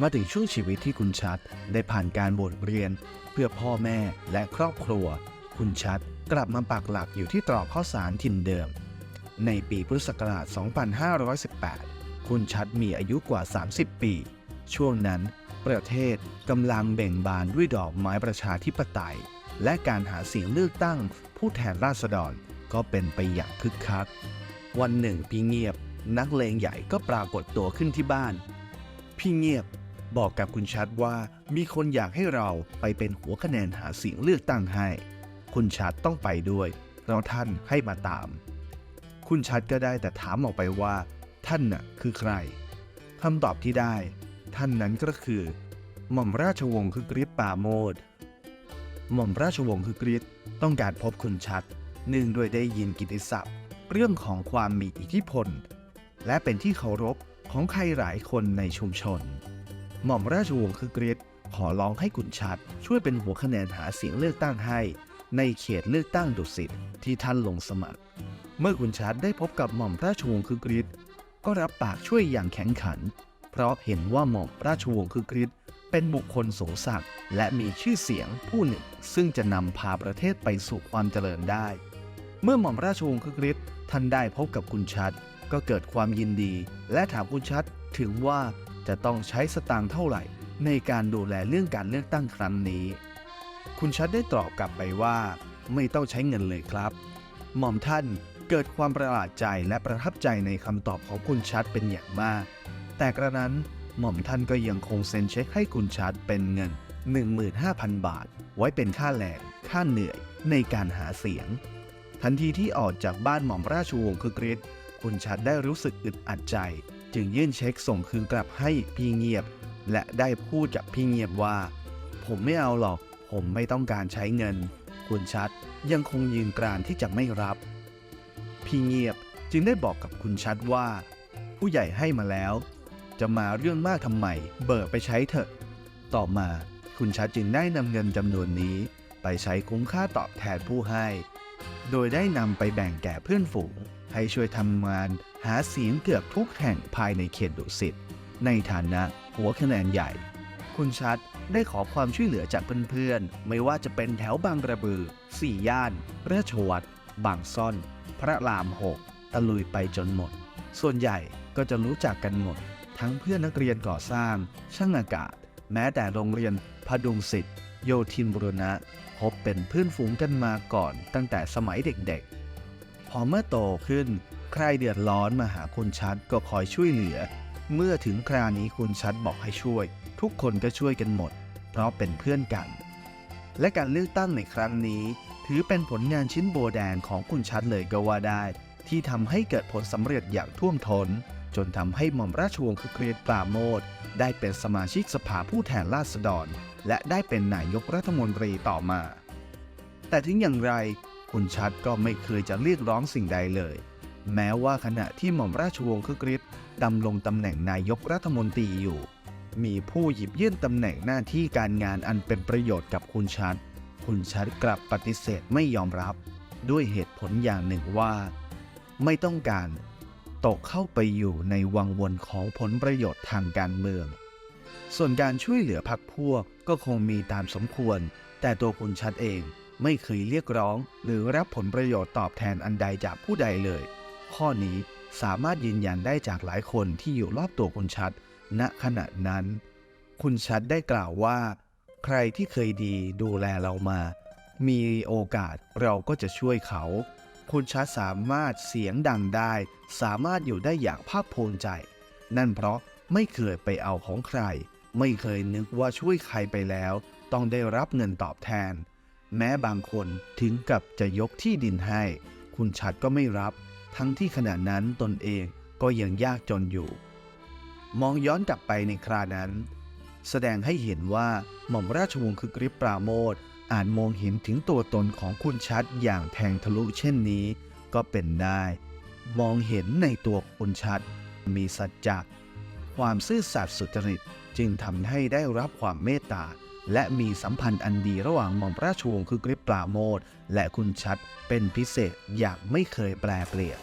มาถึงช่วงชีวิตที่คุณชัดได้ผ่านการบทเรียน เพื่อพ่อแม่และครอบครัว คุณชัดกลับมาปักหลักอยู่ที่ตรอกข้าวสารถิ่นเดิม ในปีพุทธศักราช 2518 คุณชัดมีอายุกว่า 30 ปี ช่วงนั้น ประเทศกำลังเบ่งบานด้วยดอกไม้ประชาธิปไตย และการหาเสียงเลือกตั้ง ผู้แทนราษฎรก็เป็นไปอย่างคึกคัก วันหนึ่งพี่เงียบ นักเลงใหญ่ก็ปรากฏตัวขึ้นที่บ้าน พี่เงียบ บอกกับคุณชัดว่ามีคนอยากให้เราไปเป็นหัวคะแนนหาเสียงเลือกตั้งให้ คุณชัดต้องไปด้วยเพราท่านให้มาตาม คุณชัดก็ได้แต่ถามออกไปว่า ท่านน่ะคือใครคำตอบที่ได้ ท่านนั้นก็คือ หม่อมราชวงศ์คือกริชปาโมดหม่อมราชวงศ์คือกริชต้องการพบคุณชัดเนื่องด้วยได้ยินกิตติศัพท์ เรื่องของความมีอิทธิพล และเป็นที่เคารพของใครหลายคนในชุมชน หม่อมราชวงศ์คือกริชขอร้องให้คุณชัด ช่วยเป็นหัวคะแนนหาเสียงเลือกตั้งให้ ในเขตเลือกตั้งดุสิตที่ท่านลงสมัคร เมื่อคุณชัดได้พบกับหม่อมราชวงศ์คือกริชก็รับปากช่วยอย่างแข็งขัน เพราะเห็นว่าหม่อมราชวงศ์คือกริชเป็นบุคคลสูงศักดิ์และมีชื่อเสียงผู้หนึ่ง ซึ่งจะนำพาประเทศไปสู่ความเจริญได้ เมื่อหม่อมราชวงศ์คือกริชท่านได้พบกับคุณชัด ก็เกิดความยินดี และถามคุณชัดถึงว่า จะต้องใช้สตางค์เท่าไหร่ ในการดูแลเรื่องการเลือกตั้งครั้งนี้ คุณชัดได้ตอบกลับไปว่า ไม่ต้องใช้เงินเลยครับ หม่อมท่านเกิดความประหลาดใจและประทับใจในคำตอบของคุณชัดเป็นอย่างมาก แต่กระนั้นหม่อมท่านก็ยังคงเซ็นเช็คให้คุณชัดเป็นเงิน 15,000 บาท ไว้เป็นค่าแรงค่าเหนื่อยในการหาเสียง ทันทีที่ออกจากบ้านหม่อมราชวงศ์คือกริชคุณชัดได้รู้สึกอึดอัดใจ จึงยื่นเช็คส่งคืนกลับให้พี่เงียบ และได้พูดกับพี่เงียบว่า ผมไม่เอาหรอก ผมไม่ต้องการใช้เงิน คุณชัดยังคงยืนกรานที่จะไม่รับ พี่เงียบจึงได้บอกกับคุณชัดว่า ผู้ใหญ่ให้มาแล้ว จะมาเรื่องมากทำไมเบิกไปใช้เถอะ ต่อมาคุณชัดจึงได้นำเงินจำนวนนี้ ไปใช้คุ้มค่าตอบแทนผู้ให้ โดยได้นำไปแบ่งแก่เพื่อนฝูงให้ช่วยทำงาน หาเสียงเกือบทุกแห่งภายในเขตดุสิตในฐานะหัวคะแนนใหญ่ คุณชัดได้ขอความช่วยเหลือจากเพื่อนๆ ไม่ว่าจะเป็นแถวบางระบือ สี่ย่าน ราชวัตรบางซ่อน พระรามหกตะลุยไปจนหมด ส่วนใหญ่ก็จะรู้จักกันหมด ทั้งเพื่อนนักเรียนก่อสร้าง ช่างอากาศ แม้แต่โรงเรียนพดุงศิษย์โยธินบุรณะ พบเป็นเพื่อนฝูงกันมาก่อนตั้งแต่สมัยเด็กๆ พอเมื่อโตขึ้น ใครเดือดร้อนมาหาคุณชัดก็คอยช่วยเหลือ เมื่อถึงคราวนี้คุณชัดบอกให้ช่วย ทุกคนก็ช่วยกันหมด เพราะเป็นเพื่อนกัน และการเลือกตั้งในครั้งนี้ ถือเป็นผลงานชิ้นโบแดงของคุณชัดเลยก็ว่าได้ ที่ทำให้เกิดผลสำเร็จอย่างท่วมทน้นจนทำให้หม่อมราชวงศ์คือเกรียรติปราโมทได้เป็นสมาชิกสภาผู้แทนราษฎร และได้เป็นนายกรัฐมนตรีต่อมา แต่ถึงอย่างไร คุณชัดก็ไม่เคยจะเรียกร้องสิ่งใดเลย แม้ว่าขณะที่หม่อมราชวงศ์คือกริชดำรงตำแหน่งนายกรัฐมนตรีอยู่ มีผู้หยิบยื่นตำแหน่งหน้าที่การงานอันเป็นประโยชน์กับคุณชัด คุณชัดกลับปฏิเสธไม่ยอมรับ ด้วยเหตุผลอย่างหนึ่งว่า ไม่ต้องการตกเข้าไปอยู่ในวังวนของผลประโยชน์ทางการเมือง ส่วนการช่วยเหลือพรรคพวกก็คงมีตามสมควร แต่ตัวคุณชัดเองไม่เคยเรียกร้องหรือรับผลประโยชน์ตอบแทนอันใดจากผู้ใดเลย ข้อนี้สามารถยืนยันได้จากหลายคนที่อยู่รอบตัวคุณชัด ณขณะนั้น คุณชัดได้กล่าวว่า ใครที่เคยดีดูแลเรามา มีโอกาสเราก็จะช่วยเขา คุณชัดสามารถเสียงดังได้ สามารถอยู่ได้อย่างภาคภูมิใจ นั่นเพราะไม่เคยไปเอาของใคร ไม่เคยนึกว่าช่วยใครไปแล้ว ต้องได้รับเงินตอบแทน แม้บางคนถึงกับจะยกที่ดินให้ คุณชัดก็ไม่รับ ทั้งที่ขณะนั้นตนเองก็ยังยากจนอยู่ มองย้อนกลับไปในครานั้น แสดงให้เห็นว่าหม่อมราชวงศ์คือกริปปราโมทอาจมองเห็นถึงตัวตนของคุณชัดอย่างแทงทะลุเช่นนี้ก็เป็นได้ มองเห็นในตัวคุณชัด มีสัจจะความซื่อสัตย์สุจริตจึงทำให้ได้รับความเมตตา และมีสัมพันธ์อันดีระหว่างหม่อมราชวงศ์คือกริปปราโมทและคุณชัดเป็นพิเศษอย่างไม่เคยแปลเปลี่ยน